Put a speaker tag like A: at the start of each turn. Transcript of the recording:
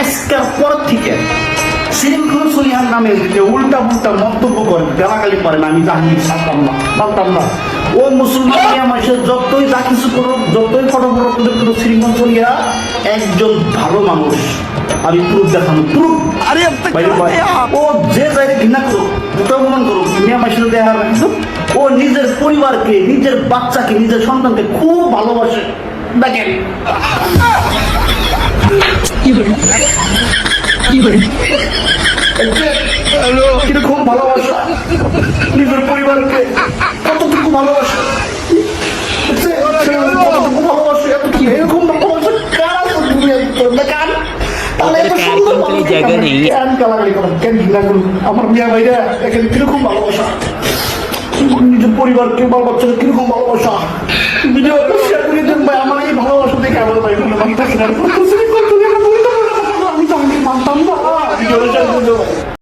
A: আজকের পর থেকে নামে উল্টা মন্তব্য আমি জানি না পারতাম না। ও মুসলমান মানুষের যতই যা কিছু করুক যতই ফটো কিন্তু একজন ভালো মানুষ। আমি প্রুফ দেখানো প্রুফ।
B: আরে
A: ও যে যাই ঘৃণা করুক প্রমাণ করুক মিয়া দেখার কিন্তু ও নিজের পরিবারকে নিজের বাচ্চাকে নিজের সন্তানকে খুব ভালোবাসে। দেখেন। ভালোবাসা। নিজের পরিবারকে কতটুকু ভালোবাসা? কতটুকু ভালোবাসে? এতটুকু এরকম ভালোবাসা? কার আছে
C: কার? জায়গা নেই।
A: আমার মিয়া ভাইরা এখানে কীরকম ভালোবাসা? নিজের পরিবারকে বাল বাচ্চাকে কীরকম ভালোবাসা? ভিডিও শেয়ার করে দেন ভাই আমার এই ভালোবাসা দেখে আমার ভাই মানতে না আমি তো আমি